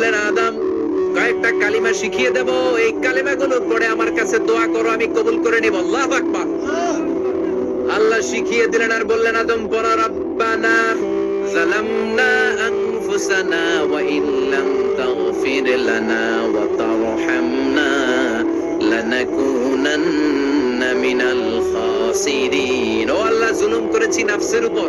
বললেন, আদম, কয়েকটা কালিমা শিখিয়ে দেব। এই কালিমাগুলো পড়ে আমার কাছে দোয়া করো, আমি কবুল করে নিব। আল্লাহ আকবার। আল্লাহ শিখিয়ে দিলেন আর বললেন, আদম পড়া রব্বানা জালামনা আনফুসানা ওয়া ইল্লাম তাগফির লানা ওয়া তারহামনা লানাকুনান্না মিনাল খাসিরিন। ও আল্লাহ, জুলুম করেছি নাফসের উপর।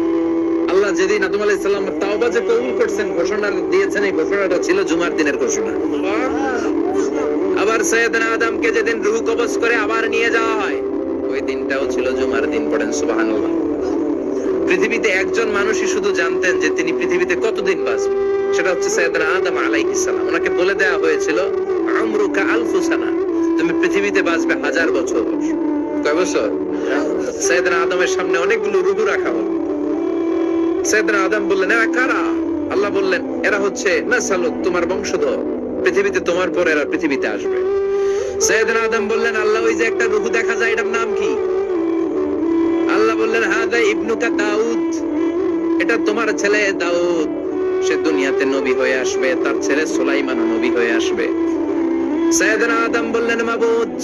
আল্লাহ যেদিন আদম আলাইহিস সালাম তাওবা যে কবুল করছেন, ঘোষণা দিয়েছেন, এই ঘোষণাটা ছিল জুমার দিনের ঘোষণা। আবার সৈয়দনা আদমকে যেদিন রূহ কবজ করে আবার নিয়ে যাওয়া হয়, ওই দিনটাও ছিল জুমার দিন পড়েন, সুবহানাল্লাহ। পৃথিবীতে একজন মানুষই শুধু জানতেন যে তিনি পৃথিবীতে কতদিন বাঁচবেন, সেটা হচ্ছে সৈয়দনা আদম আলাইহিস সালাম। ওনাকে বলে দেওয়া হয়েছিল, আমরুকা আলফু সানা তুমি পৃথিবীতে বাঁচবে হাজার বছর কয় বছর? সৈয়দনা আদমের সামনে অনেকগুলো রুহু রাখা হলো। তোমার এটা তোমার ছেলে দাউদ। সে দুনিয়াতে নবী হয়ে আসবে, তার ছেলে সুলাইমান নবী হয়ে আসবে। সৈয়দনা আদম বললেন, মাবুদ,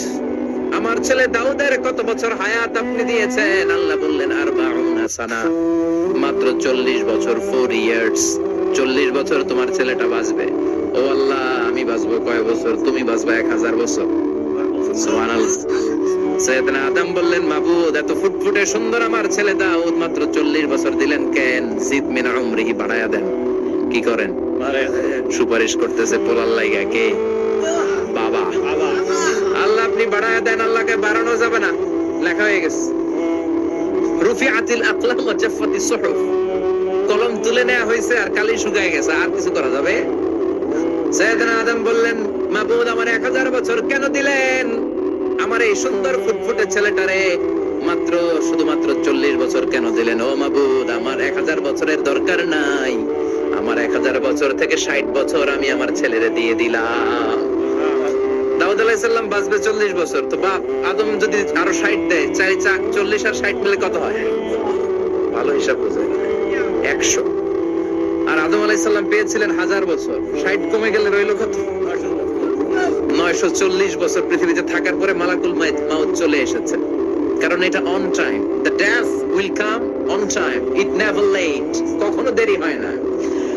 আমার ছেলে দাউদের কত বছর হায়াত আপনি দিয়েছেন? আল্লাহ বললেন আর সানা মাত্র চল্লিশ বছর ফোর ইয়ার্স চল্লিশ বছর তোমার ছেলেটা বাঁচবে। ও আল্লাহ আমি বাঁচবো কয় বছর? তুমি বাঁচবে এক হাজার বছর। সৈয়দনা আদম বললেন মাবুদ এত ফুটফুটে সুন্দর আমার ছেলে দাউদ মাত্র চল্লিশ বছর দিলেন কেন? জিদ মিনা উমরিহি বাড়ায়া দেন। কি করেন? সুপারিশ করতেছে পোলার লাইগা। কে? বাবা। আল্লাহ আপনি বাড়ায়া দেন আল্লাহকে বাড়ানো যাবে না। লেখা হয়ে গেছে। রুফিআতিল আকলাম ওয়া জাফফাতিস সুহুফ। কলম তুলে নেওয়া হয়েছে আর কালি শুকায় গেছে, আর কিছু করা যাবে? সৈয়দনা আদম বললেন, মাবুদ, আমার এক হাজার বছর কেন দিলেন? আমার এই সুন্দর ফুটফুটে ছেলেটারে মাত্র, শুধুমাত্র চল্লিশ বছর কেন দিলেন? ও মাবুদ, আমার এক হাজার বছরের দরকার নাই। আমার এক হাজার বছর থেকে ষাট বছর আমি আমার ছেলেরে দিয়ে দিলাম। দাউদ বাঁচবে চল্লিশ বছর। তো আদম যদি আরও ষাট দেয়, চাই চা- চল্লিশ আর ষাট মিলে কত হয়? ভালো হিসাব বোঝে। একশো। আর আদম পেয়েছিলেন হাজার বছর। ষাট কমে গেলে রইল কত? নয়শো চল্লিশ বছর পৃথিবীতে থাকার পরে মালাকুল মাউত চলে এসেছে। কারণ এটা on time the death will come on time it never late কখনো দেরি হয় না।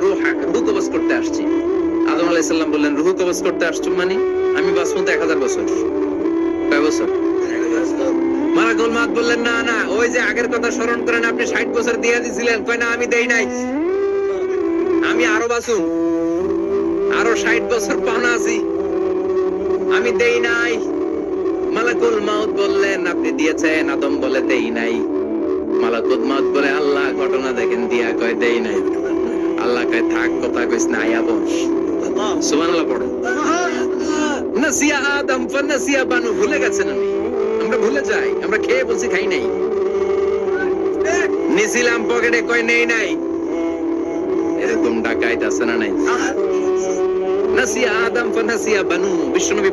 রুহা কবজ করতে আসছি। আদম আলাইহিস সালাম বললেন কবজ করতে আসছো মানে? আমি তো এক হাজার বছর। কয় বছর? মাউত বললেন, না না, ওই যে আগের কথা স্মরণ করেন, আপনি ষাট বছর দিয়ে দিছিলেন। কয়, না, আমি দেই নাই। আমি আরও বাঁচুম আরও ষাট বছর পাওনা আছি। আমি দেই নাই। মালাকুল মাউত বললেন, আপনি দিয়েছেন, আদম বলে দেই নাই। মালাকুল মাউত বলে আল্লাহ ঘটনা দেখেন, দিয়া কয় দেই নাই। আল্লাহ কয়, থাক, কথা কইস না, আয়া বস। সুবহানাল্লাহ, পড়ো। আদম বানু, ভুলে গেছেন আমি আমরা ভুলে যাই, আমরা খেয়ে বলছি খাই নাই। নিছিলাম পকেটে কয় নেই নাই। এরকম ডাকাইত আছে না নাই? আদম বানু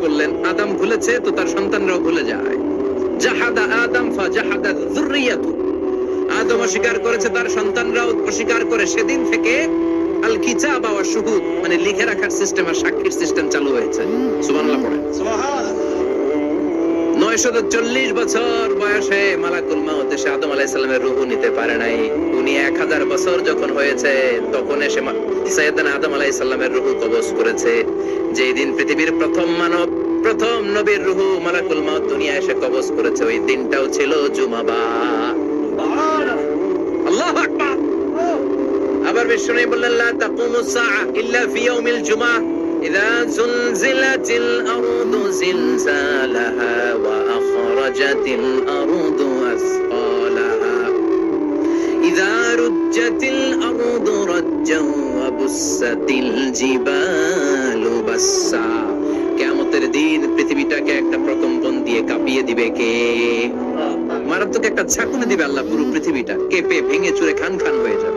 বললেন, আদম ভুলেছে তো তার সন্তানরাও ভুলে যায়। জাহাদা আদম, ফা জাহাদা যুররিয়াতু। আদম অস্বীকার করেছে তার সন্তানরাও অস্বীকার করে সেদিন থেকে আল শুহুদ মানে লিখে রাখার সিস্টেম আর সাক্ষীর সিস্টেম চালু হয়েছে। সুবহানাল্লাহ পড়েন। নয়শত চল্লিশ বছর বয়সে মালাকুল মাউত এসে আদম আলাইসাল্লামের রুহু নিতে পারে নাই। উনি এক হাজার বছর যখন হয়েছে তখন এসে সৈয়দনা আদম আলাইসাল্লামের রুহু কবজ করেছে। যেই দিন পৃথিবীর প্রথম মানব প্রথম নবীর রুহু মালাকুল মাউত দুনিয়া এসে কবজ করেছে। ওই দিনটাও ছিল জুমাবার বিষ্ণু বললেন দিন পৃথিবীটাকে একটা প্রকম্পন দিয়ে কাঁপিয়ে দিবে কে? মারাত্মক একটা ঝাঁকুনি দিবে আল্লাহ পুরো পৃথিবীটা। কেঁপে, ভেঙে, চুরে, খান খান হয়ে যাবে।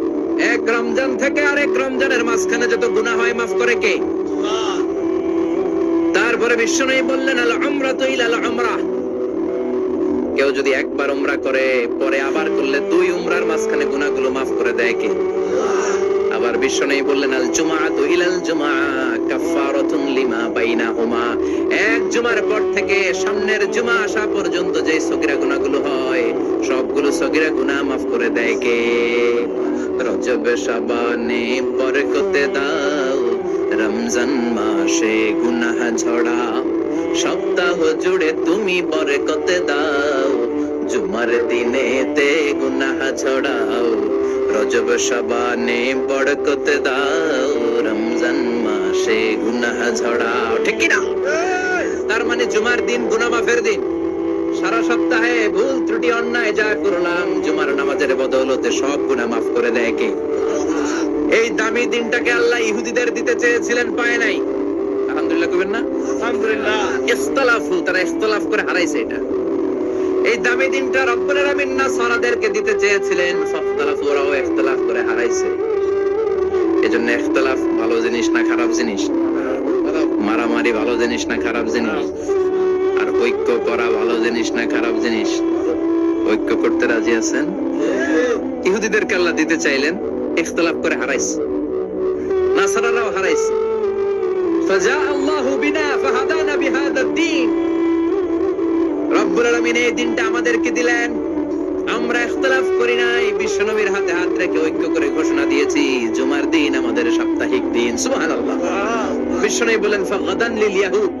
এক রমজান থেকে আরেক রমজানের মাঝখানে যত গুনাহ হয়, মাফ করে কে? তারপরে বিশ্বনবী বললেন, আল উমরা তো ইলাল উমরা কেউ যদি একবার উমরা করে, পরে আবার করলে দুই উমরার মাঝখানে গুনাহগুলো মাফ করে দেয় কে? আবার বিশ্বনবী বললেন, আল জুমাআতু ইলাল জুমআ কাফফারাতুন লিমা বাইনাহুমা। এক জুমার পর থেকে সামনের জুমা আসা পর্যন্ত যে সগিরা গুনাহগুলো হয়, সবগুলো সগিরা গুনাহ মাফ করে দেয় কে? রজব শাবানে বরকতে দাও। রমজান মাসে গুনাহ ঝড়াও। সপ্তাহ জুড়ে তুমি বরকতে দাও। জুমার দিনে তে গুনাহ ছড়াও রজব শাবানে বরকতে দাও। রমজান মাসে গুনাহ ঝড়াও। ঠিক না তার মানে জুমার দিন গুনাহ মাফের দিন। সারা সপ্তাহে ভুল ত্রুটি অন্যায় যা করলাম জুমার নামাজের বদৌলতে সব গুনাহ মাফ করে দেয় কে? এই দামি দিনটাকে আল্লাহ ইহুদিদের দিতে চেয়েছিলেন পায় নাই। আলহামদুলিল্লাহ কবেন না? আলহামদুলিল্লাহ। তারা ইখতিলাফ করে হারাইছে এটা। এই দামি দিনটা রব্বুল আলামিন না সারাদেরকে দিতে চেয়েছিলেন ফাখতালাফু ওরাও ইখতিলাফ করে হারাইছে। এজন্য ইখতিলাফ ভালো জিনিস না খারাপ জিনিস? মারামারি ভালো জিনিস না খারাপ জিনিস? আর ঐক্য করা ভালো জিনিস না খারাপ জিনিস? ঐক্য করতে রাজি আছেন? ইহুদিদের আল্লাহ দিতে চাইলেন, ইখতলাফ করে হারাইছে। নাসারারাও ফাজা আল্লাহু বিনা ফাহাদানা বিহাদা দ্বীন। রব্বুল আলামিন এই দিনটা আমাদেরকে দিলেন। আমরা ইখতলাফ করি নাই, বিশ্বনবীর হাতে হাত রেখে ঐক্য করে ঘোষণা দিয়েছি, জুমার দিন আমাদের সাপ্তাহিক দিন। সুবহানাল্লাহ। বিশ্বনবী বলেন, ফাগাদান লিল ইয়াহুদ।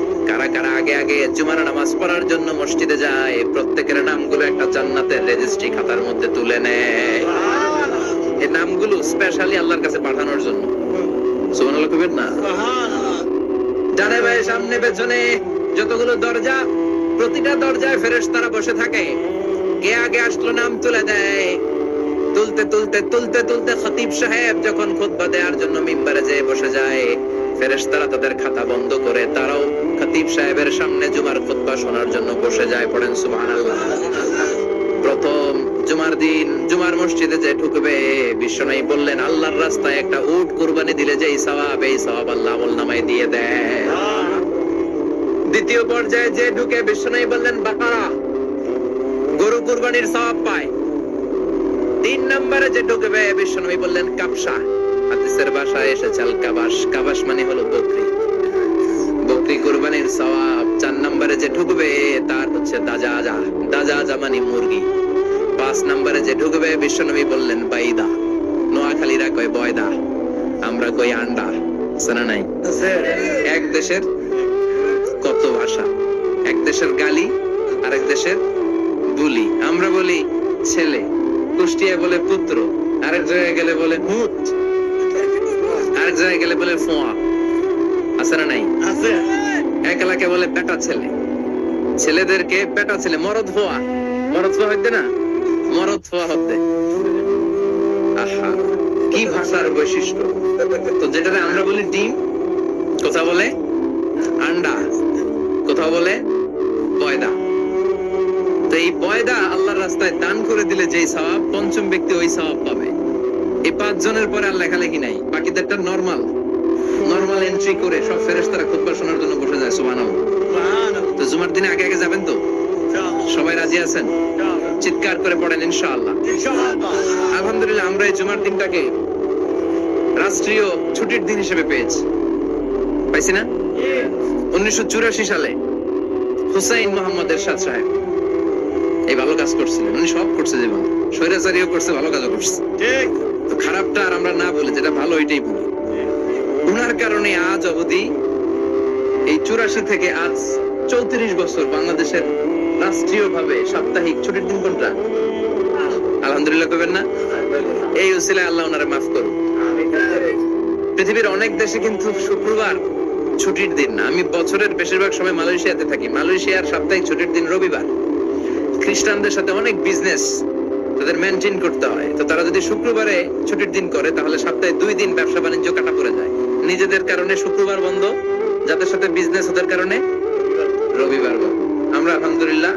কারা কারা আগে আগে জুমার নামাজ পড়ার জন্য মসজিদে যায় প্রত্যেকের নামগুলো একটা জান্নাতের রেজিস্ট্রি খাতার মধ্যে তুলে নেয়। এই নামগুলো স্পেশালি আল্লাহর কাছে পাঠানোর জন্য। সুবহানাল্লাহ না? ডানে বায়ে সামনে পেছনে যতগুলো দরজা প্রতিটা দরজায় ফেরেশতারা বসে থাকে। কে আগে আসলো নাম তুলে দেয়? তুলতে তুলতে তুলতে তুলতে খতিব সাহেব যখন খুতবা দেওয়ার জন্য মিম্বারে যেয়ে বসে যায় ফেরেশতারা তাদের খাতা বন্ধ করে তারাও খতিব সাহেবের সামনে জুমার খুতবা শোনার জন্য বসে যায় পড়েন, সুবহানাল্লাহ। প্রথম জুমার দিন, জুমার মসজিদে যে ঢুকবে বললেন, আল্লাহর রাস্তায় একটা উট কুরবানি দিলে সওয়াব, এই আল্লাহ দিয়ে দেয়। দ্বিতীয় পর্যায়ে যে ঢুকে বললেন, বাকারা, গরু কুরবানির পায়। তিন নম্বরে যে ঢুকবে, বিশ্বনবী বললেন কাবসা হাদিসের বাসায় এসেছে আল কাবাস কাবাস মানে হলো বকরি। বকরি কুরবানির সওয়াব চার নম্বরে যে ঢুকবে, তার হচ্ছে দাজাজা। দাজাজা মানে মুরগি। পাঁচ নম্বরে যে ঢুকবে, বিশ্বনবী বললেন, বাইদা। নোয়াখালীরা কয়, বয়দা। আমরা কই, আন্ডা। শোনা নাই? এক দেশের কত ভাষা? এক দেশের গালি আর এক দেশের বুলি। আমরা বলি, ছেলে। কুষ্টিয়া বলে পুত্র। আরেক জায়গায় গেলে বলে আরেক জায়গায় গেলে বলে ফোয়া। আছে না নাই? আছে। এক এলাকায় বলে বেটা ছেলে। ছেলেদেরকে বেটা ছেলে মরদ ফোয়া মরদ ফোয়া হইতে না? মরদ ফোয়া হতে আহা কি ভাষার বৈশিষ্ট্য? তো যেটাতে আমরা বলি ডিম কোথা বলে? আন্ডা কোথাও বলে? বয়দা। তো এই বয়দা আল্লাহর রাস্তায় দান করে দিলে যেই সওয়াব পঞ্চম ব্যক্তি ওই সওয়াব পাবে। এই পাঁচ জনের পরে আর লেখালেখি নাই বাকিদেরটা নরমাল নরমাল এন্ট্রি করে সব ফেরেশতারা খুতবা শোনার জন্য বসে যায় সুবহানাল্লাহ। তো জুমার দিনে আগে আগে যাবেন তো? সবাই রাজি আছেন? চিৎকার করে পড়েন ইনশাআল্লাহ। আলহামদুলিল্লাহ আমরা এই জুমার দিনটাকে রাষ্ট্রীয় ছুটির দিন হিসেবে পেয়েছি। পাইছি না? উনিশশো চুরাশি সালে হুসাইন মোহাম্মদের এরশাদ সাহেব এই ভালো কাজ করছিলেন। উনি সব করছে জীবন। স্বৈরাচারীও করছে ভালো কাজও করছে। তো খারাপটা আর আমরা না বলি যেটা ভালো ওইটাই বলি। উনার কারণে আজ অবধি এই চুরাশি থেকে আজ চৌত্রিশ বছর বাংলাদেশের রাষ্ট্রীয় ভাবে সাপ্তাহিক ছুটির দিন কোনটা আলহামদুলিল্লাহ করবেন না। এই উসিলায় আল্লাহ ওনারে মাফ করুন পৃথিবীর অনেক দেশে কিন্তু শুক্রবার ছুটির দিন না। আমি বছরের বেশিরভাগ সময় মালয়েশিয়াতে থাকি। মালয়েশিয়ার সাপ্তাহিক ছুটির দিন রবিবার। খ্রিস্টানদের সাথে অনেক বিজনেস তাদের মেনটেন করতে হয়। তো তারা যদি শুক্রবারে ছুটির দিন করে, তাহলে সপ্তাহে দুই দিন ব্যবসা বাণিজ্য কাটা পড়ে যায়। নিজেদের কারণে শুক্রবার বন্ধ যাদের সাথে বিজনেস ওদের কারণে? রবিবার বন্ধ। আমরা আলহামদুলিল্লাহ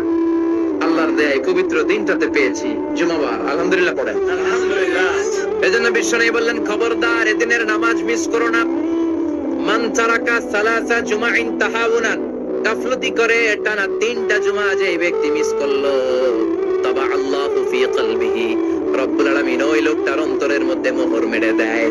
আল্লাহর দেয় পবিত্র দিনটাতে পেয়েছি জুমাবার। আলহামদুলিল্লাহ পড়েন। এজন্য বিশ্ব নেই বললেন খবরদার এদিনের নামাজ মিস করো না। মান তারাকা সালাসা জুমাইন তাহাউনান। গাফলতি করে টানা তিনটা জুমা যে এই ব্যক্তি মিস করল। তবা আল্লাহু ফি কলবিহি। রব্বুল আলামিন ওই লোকটার অন্তরের মধ্যে মোহর মেরে দেয়।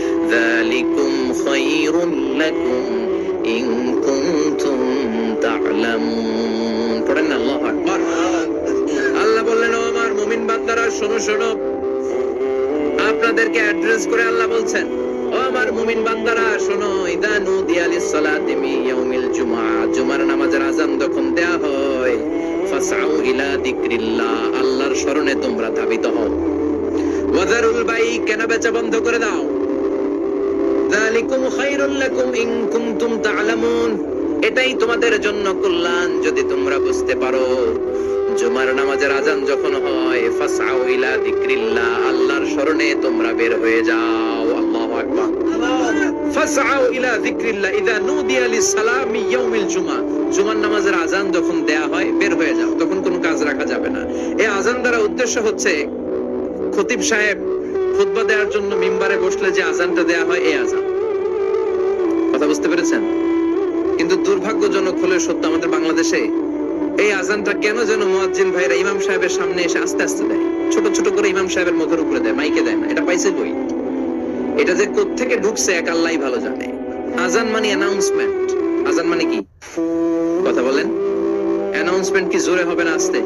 ও আমার মুমিন বান্দারা, শোনো শোনো। আপনাদেরকে অ্যাড্রেস করে আল্লাহ বলছেন, ও আমার মুমিন বান্দারা, শোনো মিন ইয়াউমিল জুমার নামাজের যখন দেয়া হয়, ফাসআউ ইলা যিকরিল্লাহ। আল্লাহর শরণে তোমরা ধাবিত হও। বাই, কেনা বেচা বন্ধ করে দাও? এটাই তোমাদের জন্য কল্যাণ, যদি তোমরা বুঝতে পারো। জুমার নামাজের আজান যখন হয়, ফাসআউ ইলা যিকরিল্লাহ, আল্লাহর শরণে তোমরা বের হয়ে যাও। আল্লাহু আকবার। ফাসআউ ইলা যিকরিল্লাহ, ইযা নুদিয়া লিস-সালামি ইয়াউমিল জুমআ জুমার নামাজের আজান যখন দেয়া হয়, বের হয়ে যাও। তখন কোনো কাজ রাখা যাবে না। এই আজান দ্বারা উদ্দেশ্য হচ্ছে, খতিব সাহেব খুতবা দেওয়ার জন্য মিম্বারে বসলে যে আজানটা দেয়া হয়, এই আজান বুঝতে পেরেছেন? কিন্তু দুর্ভাগ্যজনক হলে সত্য আমাদের বাংলাদেশে এই আজানটা কেন যেন মুয়াজ্জিন ভাইরা ইমাম সাহেবের সামনে এসে আস্তে আস্তে দেয়? ছোট ছোট করে ইমাম সাহেবের মুখের উপরে দেয়, মাইকে দেয় না। এটা পাইছে কই? এটা যে থেকে ঢুকছে এক আল্লাহই ভালো জানে। আজান মানে অ্যানাউন্সমেন্ট আজান মানে কি? কথা বলেন। অ্যানাউন্সমেন্ট কি জোরে হবে না আস্তে?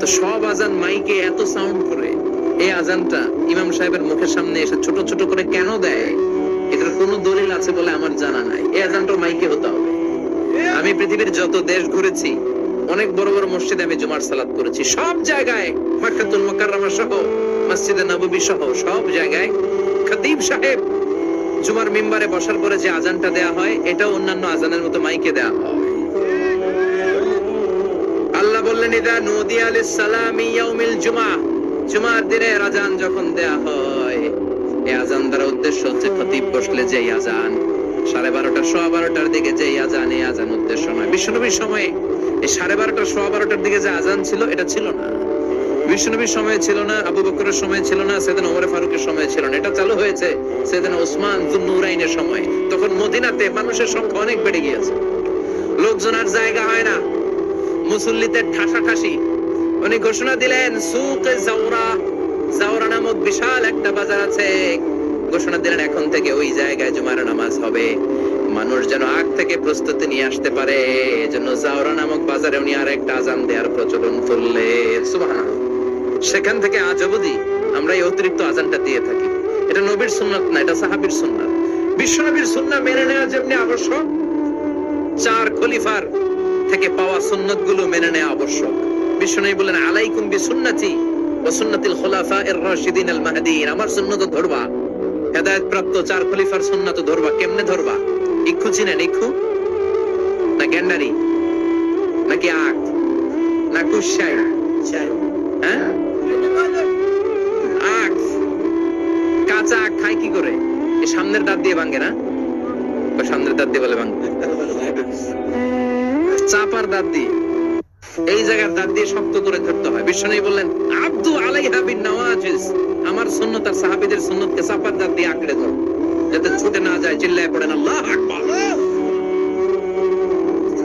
তো সব আজান মাইকে এত সাউন্ড করে, এই আজানটা ইমাম সাহেবের মুখের সামনে এসে ছোট ছোট করে কেন দেয়? এটার কোনো দলিল আছে বলে আমার জানা নাই। এই আজানটা মাইকে হতে হবে। আমি পৃথিবীর যত দেশ ঘুরেছি, অনেক বড় বড় মসজিদে আমি জুমার সালাত করেছি। সব জায়গায়, মাক্কাতুল মুকাররমা সহ, মসজিদে নববী সহ, সব জায়গায় খতিব সাহেব জুমার মিম্বারে বসার পরে যে আজানটা দেয়া হয় এটা অন্যান্য আজানের মতো মাইকে দেয়া হয়। আল্লাহ বললেন, ইদা নুদিয়া লিস-সালামি ইয়াউমিল জুমআ জুমার দিনে আজান যখন দেয়া হয় এই আজান দ্বারা উদ্দেশ্য হচ্ছে খতিব বসলে যেই আজান। সাড়ে বারোটা, সোয়া বারোটার দিকে যেই আজান, এই আজান উদ্দেশ্য নয়। বিশ্বনবীর সময়ে এই সাড়ে বারোটা, সোয়া বারোটার দিকে যে আজান ছিল, এটা ছিল না। বিশ্বনবীর সময় ছিল না, আবু বকরের সময় ছিল না, সেদিন ফারুকের সময় ছিল না। এটা চালু হয়েছে সেদিন ওসমান সময়। তখন মদিনাতে মানুষের সংখ্যা অনেক বেড়ে গিয়েছে। লোকজন আর জায়গা হয় না। মুসল্লিদের ঠাসা ঠাসি উনি ঘোষণা দিলেন, সুক জাওরা জাওরা নামক বিশাল একটা বাজার আছে। ঘোষণা দিলেন, এখন থেকে ওই জায়গায় জুমার নামাজ হবে। মানুষ যেন আগ থেকে প্রস্তুতি নিয়ে আসতে পারে। এজন্য জাওরা নামক বাজারে উনি আর একটা আজান দেওয়ার প্রচলন করলেন সুবহানাল্লাহ। সেখান থেকে আজ অবধি আমরা এই অতিরিক্ত আজানটা দিয়ে থাকি। এটা নবীর সুন্নাত না, এটা সাহাবীর সুন্নাত। বিশ্বনবীর সুন্নাহ মেনে নেওয়া যেমনি আবশ্যক, চার খলিফার থেকে পাওয়া সুন্নতগুলো মেনে নেওয়া আবশ্যক। বিশ্বনবী বলেন আলাইকুম বি সুন্নতি খুলাফা এর রাশিদিন আল মাহদিন। আমার সুন্নত ধরবা। প্রাপ্ত চার খলিফার সুন্নত ধরবা। কেমনে ধরবা? ইক্ষু ইক্ষু? না নাকি আখ? না কুশাই হ্যাঁ? কাঁচা আখ খায় কি করে? সামনের দাঁত দিয়ে ভাঙে না? সামনের দাঁত দিয়ে বলে ভাঙে। চাপার দাঁত দিয়ে। এই জায়গার দাঁত দিয়ে শক্ত করে ধরতে হয়। বিশ্বনবী বললেন, আব্দু আলাইহা বিন নওয়াজিস আমার সুন্নত আর সাহাবীদের সুন্নতকে চাপার দাঁত দিয়ে আঁকড়ে ধরো, যাতে ছুটে না যায়, চিল্লায় পড়েন, আল্লাহ আকবার।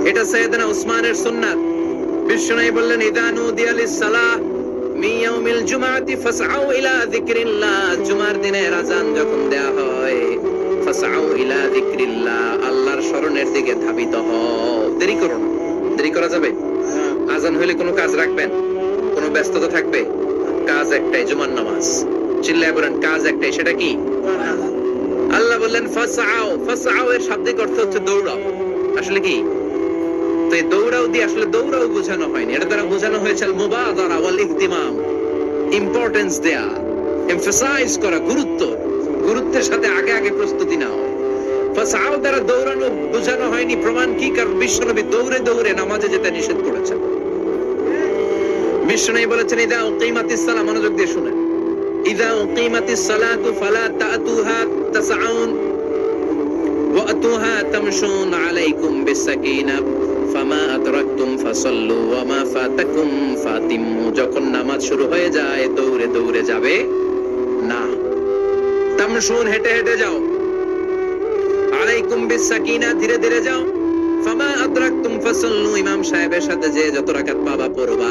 এটা সাইয়েদনা উসমানের সুন্নাত। বললেন, ইদা নুদিয়া লিস-সালাহ মি ইয়াউমিল জুমআতি ফাসআউ ইলা জুমার দিনে আযান যখন দেয়া হয় ইলা আল্লাহর স্মরণের দিকে ধাবিত হও। দেরি করো না। দেরি করা যাবে? আজান হইলে কোনো কাজ রাখবেন? কোনো ব্যস্ততা থাকবে? কাজ একটাই, জুমার নামাজ। চিল্লায় বলেন, কাজ একটাই, সেটা কি? আল্লাহ বললেন, ফাসআউ ফাসআউ এর শাব্দিক অর্থ হচ্ছে দৌড়াও। আসলে কি? তো এই দৌড়াও দিয়ে আসলে দৌড়াও বোঝানো হয়নি। এটা দ্বারা বোঝানো হয়েছে মুবাদারা ওয়াল ইহতিমাম ইম্পর্টেন্স দেয়া এমফাসাইজ করা, গুরুত্ব। গুরুত্বের সাথে আগে আগে প্রস্তুতি নাও। ফাসাও দ্বারা দৌড়ানো, বোঝানো হয়নি। প্রমাণ কি? কারণ বিশ্বনবী দৌড়ে দৌড়ে নামাজে যেতে নিষেধ করেছেন। বিশ্বনবী বলেছেন ইদা উকিমাতিস সালাহ মনোযোগ দিয়ে শুনেন ইদা উকিমাতিস সালাতু ফালা তাতুহা তাসআউন وأتوها تمشون عليكم بالسكينة ফামা আদরাকতুম ফাসাল্লু ওয়া মা ফাতাকুম ফাতিমু যখন নামাজ শুরু হয়ে যায় দৌড়ে দৌড়ে যাবে না তামশুন হেঁটে হেঁটে যাও আলাইকুম বিসাকিনা ধীরে ধীরে যাও ফামা আদরাকতুম ফাসাল্লু ইমাম সাহেবের সাথে যে যত রাকাত পাবা পড়বা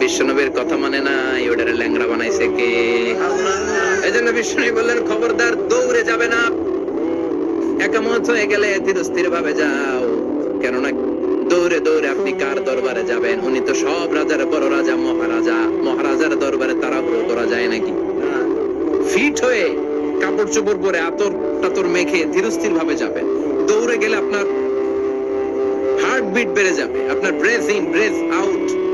বিশ্বনবীর কথা মানে নাই, ওটারে ল্যাংড়া বানাইছে কে? এই জন্য বিশ্বনবী বললেন, খবরদার, দৌড়ে যাবে না। একামত হয়ে গেলে ধীরস্থির ভাবে যাও। কেননা দৌড়ে দৌড়ে আপনি কার দরবারে যাবেন? উনি তো সব রাজার বড় রাজা, মহারাজা। মহারাজার দরবারে তাড়াহুড়ো করা যায় নাকি? ফিট হয়ে কাপড় চোপড় পরে আতর টাতর মেখে ধীরস্থির ভাবে যাবেন। দৌড়ে গেলে আপনার হার্ট বিট বেড়ে যাবে। আপনার ব্রেথ ইন ব্রেথ আউট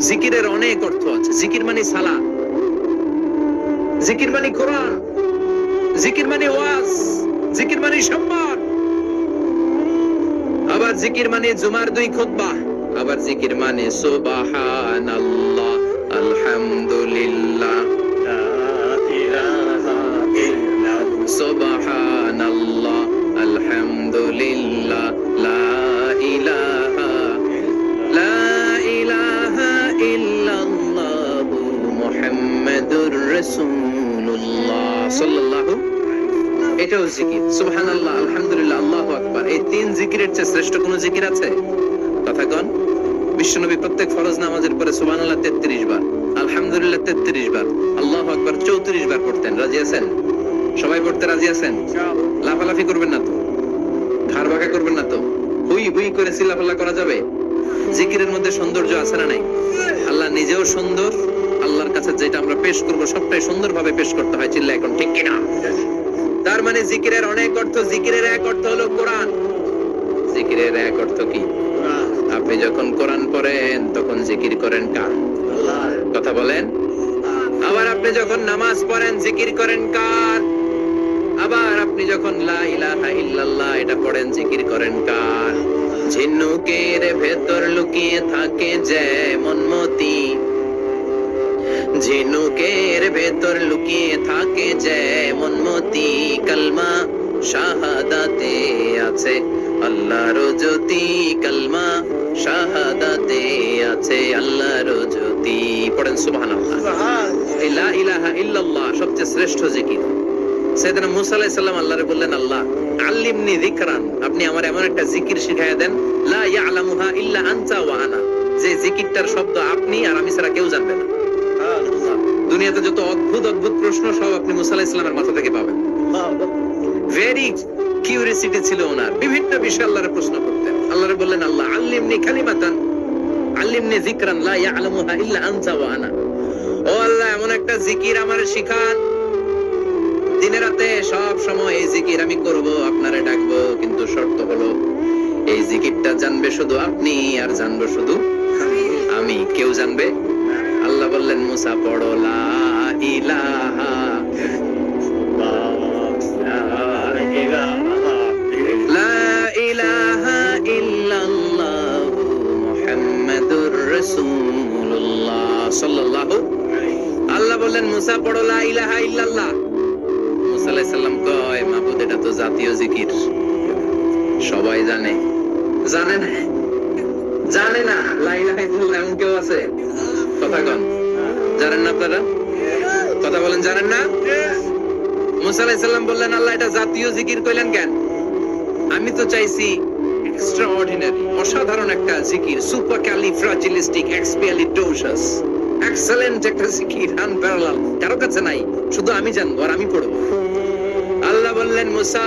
জিকিরের অনেক অর্থ আছে। জিকির মানে সালা জিকির মানে কোরআন। জিকির মানে ওয়াজ। জিকির মানে সম্মান। আবার জিকির মানে জুমার দুই খুতবা। আবার জিকির মানে সুবহানাল্লাহ, আলহামদুলিল্লাহ। সুবহানাল্লাহ, আলহামদুলিল্লাহ, লা ইলাহা রাসূলুল্লাহ সাল্লাল্লাহু এটাও জিকির। সুবহানাল্লাহ আলহামদুলিল্লাহ আল্লাহু আকবার। এই তিন জিকিরের চেয়ে শ্রেষ্ঠ কোন জিকির আছে? কথা কন বিশ্বনবী প্রত্যেক ফরজ নামাজের পরে সুবহানাল্লাহ 33 বার আলহামদুলিল্লাহ 33 বার আল্লাহু আকবার 34 বার পড়তেন। রাজি আছেন? সবাই পড়তে রাজি আছেন? লাফালাফি করবেন না তো? ঘাড় বাঁকা করবেন না তো? হুই হুই করে চিল্লাফাল্লা করা যাবে? জিকিরের মধ্যে সৌন্দর্য আছে না নাই? আল্লাহ নিজেও সুন্দর যেটা আমরা পেশ করব, সবটাই সুন্দরভাবে পেশ করতে হয় চিল্লা এখন, ঠিক কিনা? তার মানে জিকিরের অনেক অর্থ, জিকিরের এক অর্থ হলো কোরআন। জিকিরের এক অর্থ কি? আপনি যখন কোরআন পড়েন, তখন জিকির করেন কার? কথা বলেন। আবার আপনি যখন নামাজ পড়েন, জিকির করেন কার? আবার আপনি যখন লা ইলাহা ইল্লাল্লাহ, এটা পড়েন, জিকির করেন কার? ঝিনুকের ভেতর লুকিয়ে থাকে যেমন মতি। ঝিনুকের ভেতর লুকিয়ে থাকে যেমন মতি কালমা শাহাদাতে আছে। আল্লাহর জ্যোতি কালমা শাহাদাতে আছে। আল্লাহর জ্যোতি পড়েন সুবহানাল্লাহ। লা ইলাহা ইল্লাল্লাহ সবচেয়ে শ্রেষ্ঠ জিকির। সাইয়েদনা মুসা আলাইহিস সালাম আল্লাহরে বললেন আল্লাহ আল্লিমনি যিকরান। আপনি আমার এমন একটা জিকির শিখাইয়া দেন লা ইয়ালামুহা ইল্লা আনতা ওয়া আনা। যে জিকিরটার শব্দ আপনি আর আমি ছাড়া কেউ জানবে না। দুনিয়াতে যত অদ্ভুত অদ্ভুত প্রশ্ন সব আপনি মুসা আলাইহিস সালামের মাথা থেকে পাবেন। ভেরি কিউরিয়াসিটি ছিল ওনার। বিভিন্ন বিষয়ে আল্লাহরে প্রশ্ন করতেন। আল্লাহরে বললেন, আল্লাহ আল্লিমনি কালিমাতান, আল্লিমনি যিকরান, লা ইয়ালামুহা ইল্লা আনতা ওয়া আনা। ও আল্লাহ, এমন একটা জিকির আমার শিখান। দিনে রাতে সব সময় এই জিকির আমি করব, আপনারে ডাকবো, কিন্তু শর্ত হলো, এই জিকিরটা জানবে শুধু আপনি আর জানব শুধু আমি। কেউ জানবে? আল্লাহ বললেন, মুসা, পড়ো আল্লাহ বললেন, মুসা, পড়ো, লা ইলাহা ইল্লাল্লাহ। মুসা কয় মাবুদ এটা তো জাতীয় জিকির। সবাই জানে। জানে না? জানে না? লা ইলাহা ইল্লাল্লাহ এমন কেউ আছে? জানেন না আপনারা? কথা বলেন, জানেন না? মুসা আলাইহিস সালাম বললেন, আল্লাহ, এটা জাতীয় জিকির কইলেন কেন? আমি তো চাইছি এক্সট্রা অর্ডিনারি অসাধারণ একটা জিকির সুপার এক্সেলেন্ট একটা জিকির আনপ্যারালাল কারও কাছে নাই, শুধু আমি জানব আর আমি পড়ব। আল্লাহ বললেন, মুসা